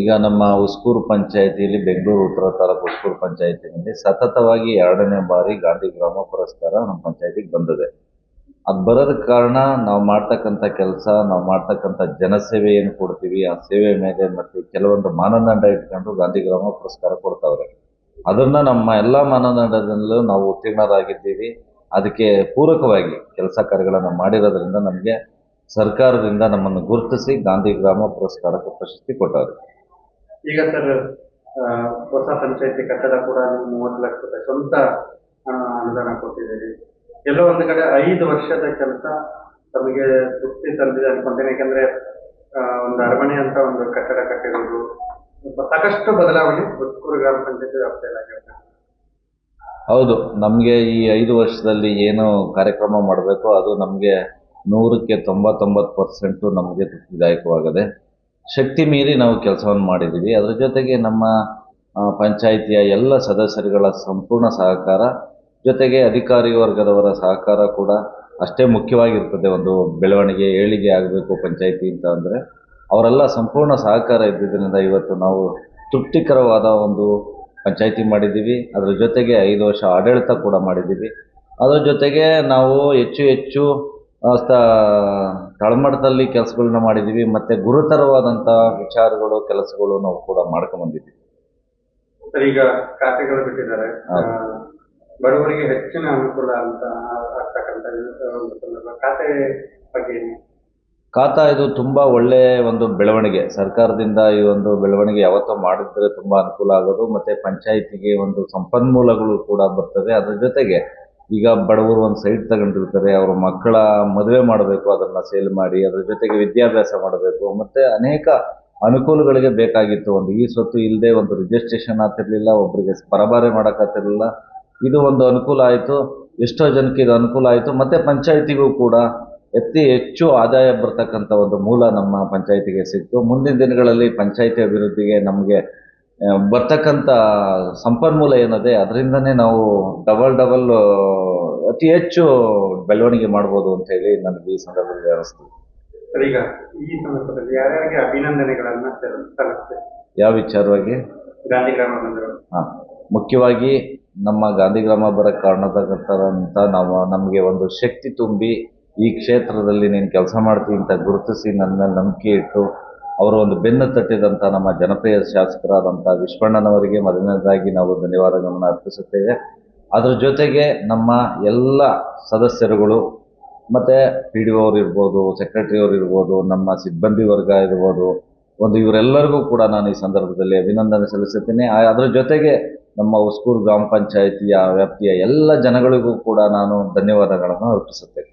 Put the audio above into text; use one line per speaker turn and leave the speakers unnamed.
ಈಗ ನಮ್ಮ ಉಸ್ಕೂರು ಪಂಚಾಯಿತಿಯಲ್ಲಿ ಬೆಂಗಳೂರು ಉತ್ತರ ತಾಲೂಕು ಉಸ್ಕೂರು ಪಂಚಾಯಿತಿನಲ್ಲಿ ಸತತವಾಗಿ ಎರಡನೇ ಬಾರಿ ಗಾಂಧಿ ಗ್ರಾಮ ಪುರಸ್ಕಾರ ನಮ್ಮ ಪಂಚಾಯತಿಗೆ ಬಂದಿದೆ. ಅದು ಬರೋದಕ್ಕೆ ಕಾರಣ ನಾವು ಮಾಡ್ತಕ್ಕಂಥ ಕೆಲಸ, ನಾವು ಮಾಡ್ತಕ್ಕಂಥ ಜನಸೇವೆ ಏನು ಕೊಡ್ತೀವಿ, ಆ ಸೇವೆ ಮೇಲೆ ಮತ್ತು ಕೆಲವೊಂದು ಮಾನದಂಡ ಇಟ್ಕೊಂಡು ಗಾಂಧಿ ಗ್ರಾಮ ಪುರಸ್ಕಾರ ಕೊಡ್ತಾವ್ರೆ. ಅದನ್ನು ನಮ್ಮ ಎಲ್ಲ ಮಾನದಂಡದಲ್ಲೂ ನಾವು ಉತ್ತೀರ್ಣರಾಗಿದ್ದೀವಿ. ಅದಕ್ಕೆ ಪೂರಕವಾಗಿ ಕೆಲಸ ಕಾರ್ಯಗಳನ್ನು ಮಾಡಿರೋದ್ರಿಂದ ನಮಗೆ ಸರ್ಕಾರದಿಂದ ನಮ್ಮನ್ನು ಗುರುತಿಸಿ ಗಾಂಧಿ ಗ್ರಾಮ ಪುರಸ್ಕಾರಕ್ಕೆ ಪ್ರಶಸ್ತಿ ಕೊಟ್ಟವ್ರೆ.
ಈಗ ಸರ್ ಹೊಸ ಪಂಚಾಯತಿ ಕಟ್ಟಡ ಕೂಡ ನೀವು ಮೂವತ್ತು ಲಕ್ಷ ರೂಪಾಯಿ ಸ್ವಂತ ಅನುದಾನ ಕೊಟ್ಟಿದ್ದೀರಿ. ಎಲ್ಲ ಒಂದು ಕಡೆ ಐದು ವರ್ಷದ ಕೆಲಸ ತಮಗೆ ತೃಪ್ತಿ ತಂದಿದೆ ಅನ್ಕೊಂತೇನೆ. ಯಾಕಂದ್ರೆ ಒಂದು ಅರಮನೆ ಅಂತ ಒಂದು ಕಟ್ಟಡ ಕಟ್ಟಿರೋದು ಸಾಕಷ್ಟು ಬದಲಾವಣೆ ಬದುಕೂರು ಗ್ರಾಮ ಪಂಚಾಯತಿ ವ್ಯಾಪ್ತಿಯಲ್ಲಿ
ಹೌದು. ನಮಗೆ ಈ ಐದು ವರ್ಷದಲ್ಲಿ ಏನು ಕಾರ್ಯಕ್ರಮ ಮಾಡಬೇಕು ಅದು ನಮಗೆ ನೂರಕ್ಕೆ ತೊಂಬತ್ತೊಂಬತ್ತು ಪರ್ಸೆಂಟು ನಮಗೆ ತೃಪ್ತಿದಾಯಕವಾಗಿದೆ ಶಕ್ತಿ ಮೀರಿ ನಾವು ಕೆಲಸವನ್ನು ಮಾಡಿದ್ದೀವಿ ಅದರ ಜೊತೆಗೆ ನಮ್ಮ ಪಂಚಾಯಿತಿಯ ಎಲ್ಲ ಸದಸ್ಯರುಗಳ ಸಂಪೂರ್ಣ ಸಹಕಾರ, ಜೊತೆಗೆ ಅಧಿಕಾರಿ ವರ್ಗದವರ ಸಹಕಾರ ಕೂಡ ಅಷ್ಟೇ ಮುಖ್ಯವಾಗಿರ್ತದೆ. ಒಂದು ಬೆಳವಣಿಗೆ, ಏಳಿಗೆ ಆಗಬೇಕು ಪಂಚಾಯಿತಿ ಅಂತ ಅಂದರೆ ಅವರೆಲ್ಲ ಸಂಪೂರ್ಣ ಸಹಕಾರ ಇದ್ದಿದ್ದರಿಂದ ಇವತ್ತು ನಾವು ತೃಪ್ತಿಕರವಾದ ಒಂದು ಪಂಚಾಯಿತಿ ಮಾಡಿದ್ದೀವಿ ಅದರ ಜೊತೆಗೆ ಐದು ವರ್ಷ ಆಡಳಿತ ಕೂಡ ಮಾಡಿದ್ದೀವಿ ಅದರ ಜೊತೆಗೆ ನಾವು ಹೆಚ್ಚು ಹೆಚ್ಚು ತಳಮಟ್ಟದಲ್ಲಿ ಕೆಲಸಗಳನ್ನ ಮಾಡಿದ್ದೀವಿ ಮತ್ತು ಗುರುತರವಾದಂಥ ವಿಚಾರಗಳು ಕೆಲಸಗಳು ನಾವು ಕೂಡ
ಮಾಡ್ಕೊಂಡ್ಬಂದಿದ್ದೀವಿ ಈಗ ಖಾತೆಗಳು ಬಿಟ್ಟಿದ್ದಾರೆ. ಬಡವರಿಗೆ ಹೆಚ್ಚಿನ ಅನುಕೂಲ ಅಂತ ಆಗ್ತಕ್ಕಂಥ ಖಾತೆ ಬಗ್ಗೆ?
ಖಾತಾ ಇದು ತುಂಬ ಒಳ್ಳೆ ಒಂದು ಬೆಳವಣಿಗೆ. ಸರ್ಕಾರದಿಂದ ಈ ಒಂದು ಬೆಳವಣಿಗೆ ಯಾವತ್ತೋ ಮಾಡಿದ್ರೆ ತುಂಬ ಅನುಕೂಲ ಆಗೋದು ಮತ್ತು ಪಂಚಾಯಿತಿಗೆ ಒಂದು ಸಂಪನ್ಮೂಲಗಳು ಕೂಡ ಬರ್ತದೆ. ಅದ್ರ ಜೊತೆಗೆ ಈಗ ಬಡವರು ಒಂದು ಸೈಟ್ ತಗೊಂಡಿರ್ತಾರೆ, ಅವರ ಮಕ್ಕಳ ಮದುವೆ ಮಾಡಬೇಕು, ಅದನ್ನು ಸೇಲ್ ಮಾಡಿ, ಅದ್ರ ಜೊತೆಗೆ ವಿದ್ಯಾಭ್ಯಾಸ ಮಾಡಬೇಕು, ಮತ್ತು ಅನೇಕ ಅನುಕೂಲಗಳಿಗೆ ಬೇಕಾಗಿತ್ತು. ಒಂದು ಈ ಸ್ವತ್ತು ಇಲ್ಲದೆ ಒಂದು ರಿಜಿಸ್ಟ್ರೇಷನ್ ಆಗ್ತಿರ್ಲಿಲ್ಲ ಒಬ್ಬರಿಗೆ ಪರಭಾರೆ ಮಾಡೋಕ್ಕಾಗ್ತಿರ್ಲಿಲ್ಲ ಇದು ಒಂದು ಅನುಕೂಲ ಆಯಿತು. ಎಷ್ಟೋ ಜನಕ್ಕೆ ಇದು ಅನುಕೂಲ ಆಯಿತು. ಮತ್ತು ಪಂಚಾಯಿತಿಗೂ ಕೂಡ ಅತಿ ಹೆಚ್ಚು ಆದಾಯ ಬರ್ತಕ್ಕಂಥ ಒಂದು ಮೂಲ ನಮ್ಮ ಪಂಚಾಯಿತಿಗೆ ಸಿಕ್ತು. ಮುಂದಿನ ದಿನಗಳಲ್ಲಿ ಪಂಚಾಯಿತಿ ಅಭಿವೃದ್ಧಿಗೆ ನಮಗೆ ಬರ್ತಕ್ಕಂಥ ಸಂಪನ್ಮೂಲ ಏನಿದೆ ಅದರಿಂದನೇ ನಾವು ಡಬಲ್ ಡಬಲ್ ಅತಿ ಹೆಚ್ಚು ಬೆಳವಣಿಗೆ ಮಾಡ್ಬೋದು ಅಂತ ಹೇಳಿ ನನಗೆ ಈ ಸಂದರ್ಭದಲ್ಲಿ ಅನಿಸ್ತು
ಈಗ ಈ ಸಂದರ್ಭದಲ್ಲಿ ಯಾರ್ಯಾರಿಗೆ ಅಭಿನಂದನೆಗಳನ್ನ
ಯಾವ ವಿಚಾರವಾಗಿ?
ಗಾಂಧಿ ಗ್ರಾಮ
ಹಾಂ ಮುಖ್ಯವಾಗಿ ನಮ್ಮ ಗಾಂಧಿ ಗ್ರಾಮ ಬರೋಕ್ಕೆ ಕಾರಣದಾಗಂತ ನಾವು ನಮಗೆ ಒಂದು ಶಕ್ತಿ ತುಂಬಿ ಈ ಕ್ಷೇತ್ರದಲ್ಲಿ ನೀನು ಕೆಲಸ ಮಾಡ್ತೀನಿ ಅಂತ ಗುರುತಿಸಿ ನನ್ನ ಮೇಲೆ ನಂಬಿಕೆ ಇಟ್ಟು ಅವರು ಒಂದು ಬೆನ್ನು ತಟ್ಟಿದಂಥ ನಮ್ಮ ಜನಪ್ರಿಯ ಶಾಸಕರಾದಂಥ ವಿಶ್ವಣ್ಣನವರಿಗೆ ಮೊದಲನೇದಾಗಿ ನಾವು ಧನ್ಯವಾದಗಳನ್ನು ಅರ್ಪಿಸುತ್ತೇವೆ. ಅದರ ಜೊತೆಗೆ ನಮ್ಮ ಎಲ್ಲ ಸದಸ್ಯರುಗಳು, ಮತ್ತು ಪಿ ಡಿ ಅವರು ಇರ್ಬೋದು ಸೆಕ್ರೆಟರಿ ಅವರು ಇರ್ಬೋದು, ನಮ್ಮ ಸಿಬ್ಬಂದಿ ವರ್ಗ ಇರ್ಬೋದು, ಒಂದು ಇವರೆಲ್ಲರಿಗೂ ಕೂಡ ನಾನು ಈ ಸಂದರ್ಭದಲ್ಲಿ ಅಭಿನಂದನೆ ಸಲ್ಲಿಸುತ್ತೇನೆ. ಅದರ ಜೊತೆಗೆ ನಮ್ಮ ಉಸ್ಕೂರು ಗ್ರಾಮ ಪಂಚಾಯಿತಿಯ ವ್ಯಾಪ್ತಿಯ ಎಲ್ಲ ಜನಗಳಿಗೂ ಕೂಡ ನಾನು ಧನ್ಯವಾದಗಳನ್ನು ಅರ್ಪಿಸುತ್ತೇನೆ.